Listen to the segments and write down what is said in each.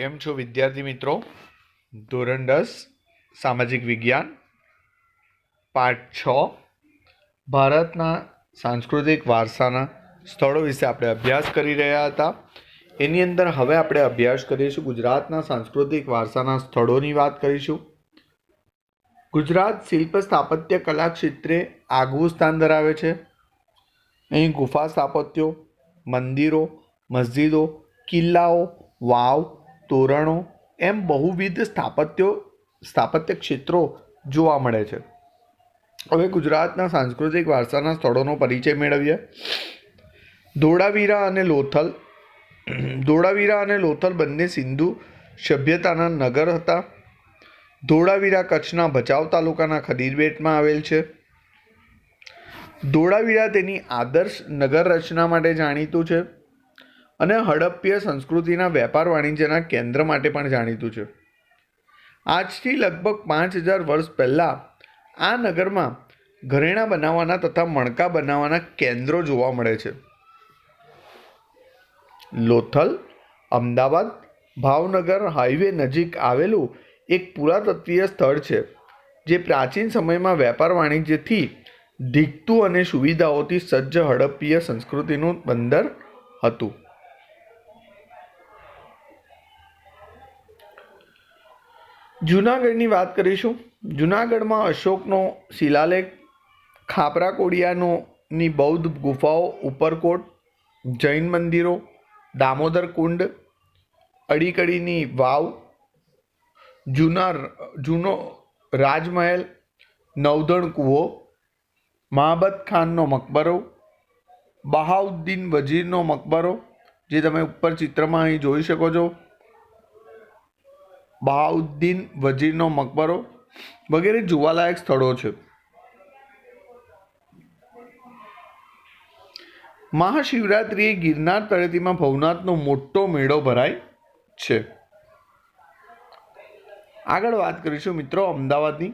કેમ છો વિદ્યાર્થી મિત્રો? ધોરણ દસ, સામાજિક વિજ્ઞાન, પાઠ છ. ભારતના સાંસ્કૃતિક વારસાના સ્થળો વિશે આપણે અભ્યાસ કરી રહ્યા હતા. એની અંદર હવે આપણે અભ્યાસ કરીશું ગુજરાતના સાંસ્કૃતિક વારસાના સ્થળોની વાત કરીશું. ગુજરાત શિલ્પ સ્થાપત્ય કલા ક્ષેત્રે આગવું સ્થાન ધરાવે છે. અહીં ગુફા સ્થાપત્યો, મંદિરો, મસ્જિદો, કિલ્લાઓ, વાવ તોરણો એમ બહુવિધ સ્થાપત્યો, સ્થાપત્ય ક્ષેત્રો જોવા મળે છે. હવે ગુજરાતના સાંસ્કૃતિક વારસાના સ્થળોનો પરિચય મેળવીએ. ધોળાવીરા અને લોથલ. ધોળાવીરા અને લોથલ બંને સિંધુ સભ્યતાના નગર હતા. ધોળાવીરા કચ્છના ભચાઉ તાલુકાના ખદીરબેટમાં આવેલ છે. ધોળાવીરા તેની આદર્શ નગર રચના માટે જાણીતું છે. અને હડપ્પીય સંસ્કૃતિના વેપાર વાણિજ્યના કેન્દ્ર માટે પણ જાણીતું છે. આજથી લગભગ પાંચ હજાર વર્ષ પહેલાં આ નગરમાં ઘરેણાં બનાવવાના તથા મણકા બનાવવાના કેન્દ્રો જોવા મળે છે. લોથલ, અમદાવાદ, ભાવનગર હાઈવે નજીક આવેલું એક પુરાતત્વીય સ્થળ છે, જે પ્રાચીન સમયમાં વેપાર વાણિજ્યથી ધીકતું અને સુવિધાઓથી સજ્જ હડપ્પીય સંસ્કૃતિનું બંદર હતું. જૂનાગઢની વાત કરીશું. જૂનાગઢમાં અશોકનો શિલાલેખ ખાપરા કોડિયાનો ની બૌદ્ધ ગુફાઓ, ઉપરકોટ, જૈન મંદિરો, દામોદર કુંડ, અડીકડીની વાવ, જૂના જૂનો રાજમહેલ, નવધણ કૂવો, મહાબત ખાનનો મકબરો, બહાઉદ્દીન વજીરનો મકબરો, જે તમે ઉપર ચિત્રમાં અહીં જોઈ શકો છો. બહાઉદ્દીન વજીરનો મકબરો વગેરે જોવાલાયક સ્થળો છે. મહાશિવરાત્રિએ ગિરનાર તળેટીમાં ભવનાથનો મોટો મેળો ભરાય છે. આગળ વાત કરીશું મિત્રો અમદાવાદની.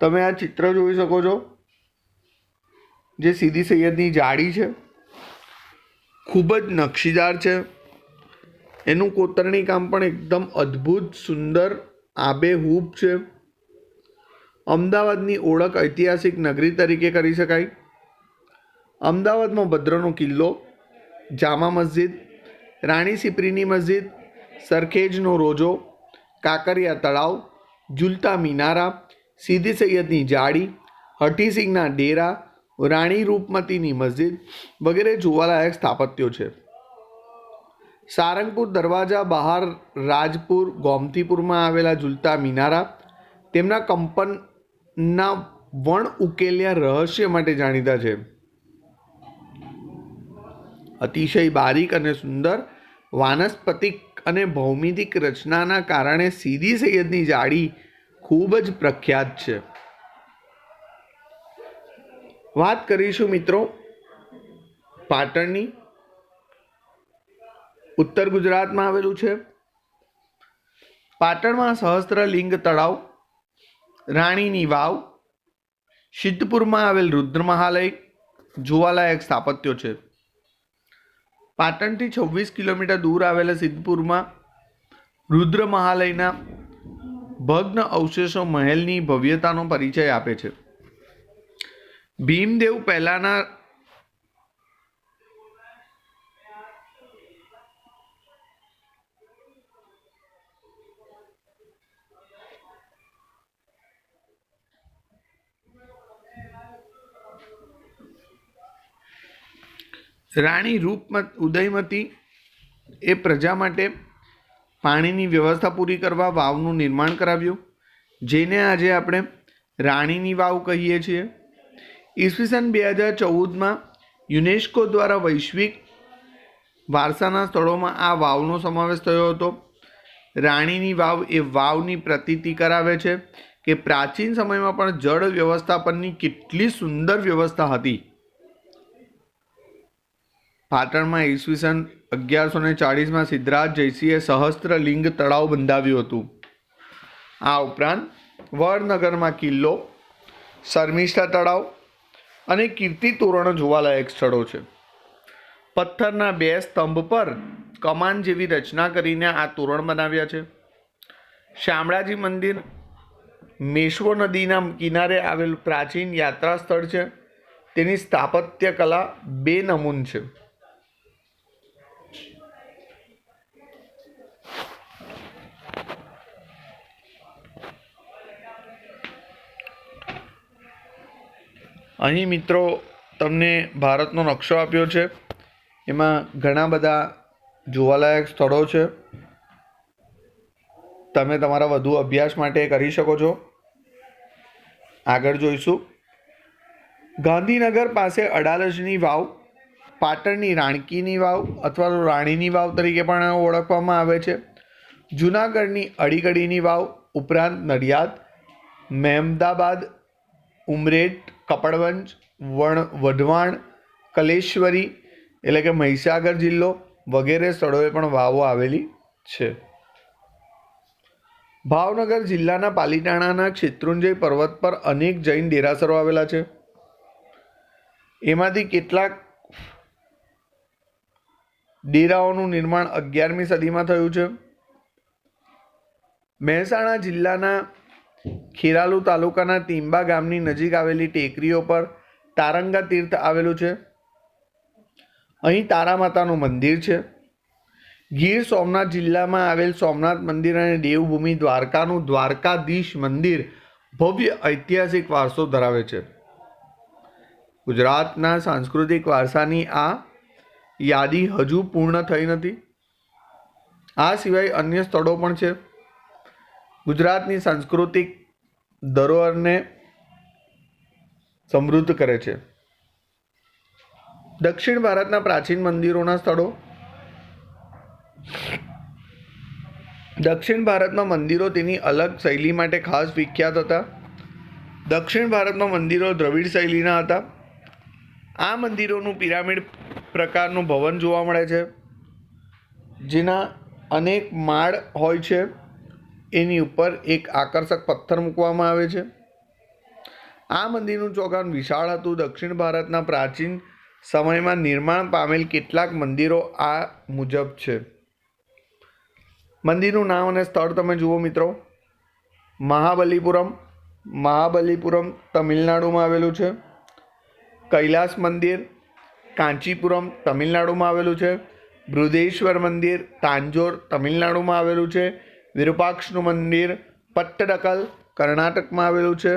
તમે આ ચિત્ર જોઈ શકો છો. જે સીદી સૈયદની જાળી છે. ખૂબ જ નકશીદાર છે. એનું કોતરણી કામ પણ એકદમ અદ્ભુત, સુંદર, આબેહૂબ છે. અમદાવાદની ઓળખ ઐતિહાસિક નગરી તરીકે કરી શકાય. અમદાવાદમાં ભદ્રનો કિલ્લો, જામા મસ્જિદ, રાણી સિપરીની મસ્જિદ, સરખેજનો રોજો, કાંકરિયા તળાવ ઝુલતા મિનારા, સીધી સૈયદની જાળી હઠીસિંહના ડેરા, રાણી રૂપમતીની મસ્જિદ વગેરે જોવાલાયક સ્થાપત્યો છે. સારંગપુર દરવાજા બહાર રાજપુર ગોમતીપુરમાં આવેલા ઝૂલતા મિનારા, તેમના કંપનના વણ ઉકેલ્યા રહસ્ય માટે જાણીતા છે. અતિશય બારીક અને સુંદર, વાનસ્પતિક અને ભૌમિતિક રચનાના કારણે સીદી સૈયદની જાળી ખૂબ જ પ્રખ્યાત છે. વાત કરીશું મિત્રો પાટણની ઉત્તર ગુજરાતમાં આવેલું છે. પાટણમાં સહસ્ત્રલિંગ તળાવ, રાણીની વાવ, સિદ્ધપુરમાં આવેલ રુદ્ર મહાલય, જોવાલાયક સ્થાપત્યો છે. પાટણથી છવ્વીસ કિલોમીટર દૂર આવેલા સિદ્ધપુરમાં રુદ્ર મહાલયના ભગ્ન અવશેષો મહેલની ભવ્યતાનો પરિચય આપે છે. ભીમદેવ પહેલાના રાણી રૂપમત ઉદયમતી એ પ્રજા માટે પાણીની વ્યવસ્થા પૂરી કરવા વાવનું નિર્માણ કરાવ્યું. જેને આજે આપણે રાણીની વાવ કહીએ છીએ. ઈસવીસન બે હજાર ચૌદમાં યુનેસ્કો દ્વારા વૈશ્વિક વારસાના સ્થળોમાં આ વાવનો સમાવેશ થયો હતો. રાણીની વાવ એ વાવની પ્રતીતિ કરાવે છે કે પ્રાચીન સમયમાં પણ જળ વ્યવસ્થાપનની કેટલી સુંદર વ્યવસ્થા હતી. પાટણમાં ઈસવીસન અગિયારસો ને ચાળીસમાં સિદ્ધરાજ જયસિંહે સહસ્ત્રલિંગ તળાવ બંધાવ્યું હતું. આ ઉપરાંત વડનગરમાં કિલ્લો, શર્મિષ્ઠા તળાવ અને કીર્તિ તોરણ જોવાલાયક સ્થળો છે. પથ્થરના બે સ્તંભ પર કમાન જેવી રચના કરીને આ તોરણ બનાવ્યા છે. શામળાજી મંદિર મેશ્વો નદીના કિનારે આવેલું પ્રાચીન યાત્રા સ્થળ છે. તેની સ્થાપત્ય કલા બે નમૂન છે. અહીં મિત્રો તમને ભારતનો નકશો આપ્યો છે. એમાં ઘણા બધા જોવાલાયક સ્થળો છે. તમે તમારા વધુ અભ્યાસ માટે કરી શકો છો. આગળ જોઈશું. ગાંધીનગર પાસે અડાલજની વાવ, પાટણની રાણકીની વાવ અથવા તો રાણીની વાવ તરીકે પણ ઓળખવામાં આવે છે. જૂનાગઢની અડીગડીની વાવ ઉપરાંત નડિયાદ, મહેમદાબાદ, ઉમરેઠ કપડવંજ, વણ, વઢવાણ, કલેશ્વરી એટલે કે મહીસાગર જિલ્લો વગેરે સ્થળોએ પણ વાવો આવેલી છે. ભાવનગર જિલ્લાના પાલીતાણાના શેત્રુંજય પર્વત પર અનેક જૈન દેરાસરો આવેલા છે. એમાંથી કેટલાક ડેરાઓનું નિર્માણ અગિયારમી સદીમાં થયું છે. મહેસાણા જિલ્લાના ખેરાલુ તાલુકાના તીંબા ગામની નજીક આવેલી ટેકરીઓ પર તારંગા તીર્થ આવેલું છે. અહીં તારા માતાનું મંદિર છે. ગીર સોમનાથ જિલ્લામાં આવેલ સોમનાથ મંદિર અને દેવભૂમિ દ્વારકાનું દ્વારકાધીશ મંદિર ભવ્ય ઐતિહાસિક વારસો ધરાવે છે. ગુજરાતના સાંસ્કૃતિક વારસાની આ યાદી હજુ પૂર્ણ થઈ નથી. આ સિવાય અન્ય સ્થળો પણ છે. ગુજરાતની સાંસ્કૃતિક ધરોહરને સમૃદ્ધ કરે છે. દક્ષિણ ભારતના પ્રાચીન મંદિરોના સ્થળો. દક્ષિણ ભારતમાં મંદિરો તેની અલગ શૈલી માટે ખાસ વિખ્યાત હતા. દક્ષિણ ભારતમાં મંદિરો દ્રવિડ શૈલીના હતા. આ મંદિરોનું પિરામિડ પ્રકારનું ભવન જોવા મળે છે. જેના અનેક માળ હોય છે. એની ઉપર એક આકર્ષક પથ્થર મૂકવામાં આવે છે. આ મંદિરનું ચોગાન વિશાળ હતું દક્ષિણ ભારતના પ્રાચીન સમયમાં નિર્માણ પામેલ કેટલાક મંદિરો આ મુજબ છે. મંદિરનું નામ અને સ્થળ તમે જુઓ મિત્રો. મહાબલીપુરમ મહાબલીપુરમ તમિલનાડુમાં આવેલું છે. કૈલાસ મંદિર, કાંચીપુરમ તમિલનાડુમાં આવેલું છે. બૃદેશ્વર મંદિર, તાંજોર તમિલનાડુમાં આવેલું છે. વિરૂપાક્ષનું મંદિર પટ્ટડકલ, કર્ણાટકમાં આવેલું છે.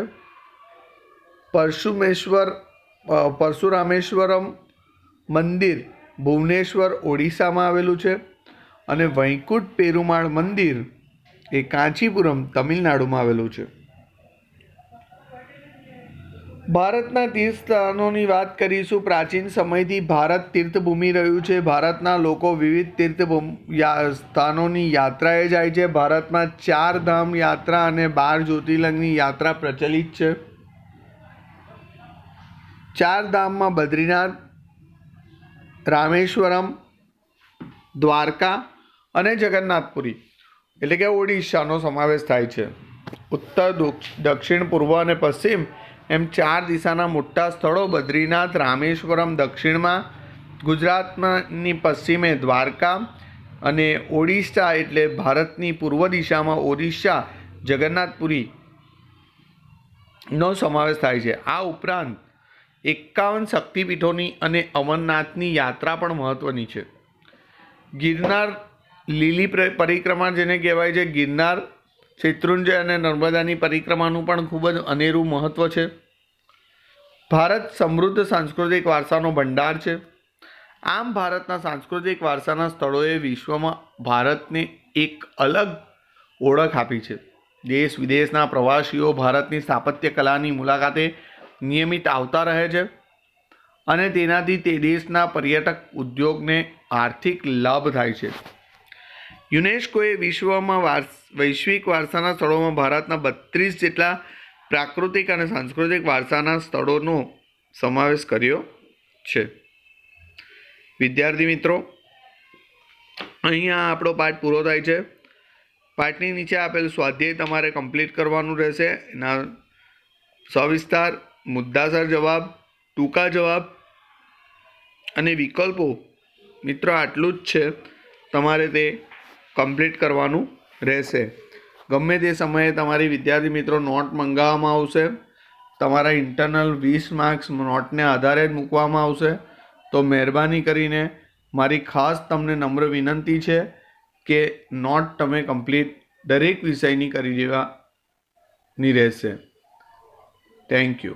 પરશુમેશ્વર પરશુરામેશ્વરમ મંદિર ભુવનેશ્વર, ઓડિશામાં આવેલું છે. અને વૈકુંઠ પેરુમાળ મંદિર એ કાંચીપુરમ, તમિલનાડુમાં આવેલું છે. ભારતના તીર્થ સ્થાનોની વાત કરીશું. પ્રાચીન સમયથી ભારત તીર્થભૂમિ રહ્યું છે. ભારતના લોકો વિવિધ તીર્થભૂમ સ્થાનોની યાત્રાએ જાય છે. ભારતમાં ચાર ધામ યાત્રા અને બાર જ્યોતિર્લિંગની યાત્રા પ્રચલિત છે. ચાર ધામમાં બદ્રીનાથ, રામેશ્વરમ, દ્વારકા અને જગન્નાથપુરી, એટલે કે ઓડિશાનો સમાવેશ થાય છે. ઉત્તર દુક્ષ- દક્ષિણ, પૂર્વ અને પશ્ચિમ એમ ચાર દિશાના મોટા સ્થળો બદ્રીનાથ, રામેશ્વરમ દક્ષિણમાં, ગુજરાતમાંની પશ્ચિમે દ્વારકા અને ઓડિશા એટલે ભારતની પૂર્વ દિશામાં ઓડિશા, જગન્નાથપુરી નો સમાવેશ થાય છે. આ ઉપરાંત એકાવન શક્તિપીઠોની અને અમરનાથની યાત્રા પણ મહત્ત્વની છે. ગિરનાર લીલી પરિક્રમા જેને કહેવાય છે, ગિરનાર શેત્રુંજય અને નર્મદાની પરિક્રમાનું પણ ખૂબ જ અનેરું મહત્ત્વ છે. ભારત સમૃદ્ધ સાંસ્કૃતિક વારસાનો ભંડાર છે. આમ ભારતના સાંસ્કૃતિક વારસાના સ્થળોએ વિશ્વમાં ભારતને એક અલગ ઓળખ આપી છે. દેશ વિદેશના પ્રવાસીઓ ભારતની સ્થાપત્ય કલાની મુલાકાતે નિયમિત આવતા રહે છે અને તેનાથી તે દેશના પર્યટક ઉદ્યોગને આર્થિક લાભ થાય છે. યુનેસ્કોએ વિશ્વમાં વૈશ્વિક વારસાના સ્થળોમાં ભારતના બત્રીસ જેટલા પ્રાકૃતિક અને સાંસ્કૃતિક વારસાના સ્થળોનો સમાવેશ કર્યો છે. વિદ્યાર્થી મિત્રો, અહીંયા આપણો પાઠ પૂરો થાય છે. પાઠની નીચે આપેલ સ્વાધ્યાય તમારે કમ્પ્લીટ કરવાનું રહેશે. એના સવિસ્તાર, મુદ્દાસર જવાબ, ટૂંકા જવાબ અને વિકલ્પો મિત્રો આટલું જ છે. તમારે તે કમ્પ્લીટ કરવાનું રહેશે. ગમે તે સમયે તમારી વિદ્યાર્થી મિત્રો નોટ મંગાવવામાં આવશે, તમારા ઇન્ટરનલ વીસ માર્ક્સ નોટને આધારે જ મૂકવામાં આવશે, તો મહેરબાની કરીને મારી ખાસ તમને નમ્ર વિનંતી છે કે નોટ તમે કમ્પ્લીટ દરેક વિષયની કરી દેવાની રહેશે. Thank you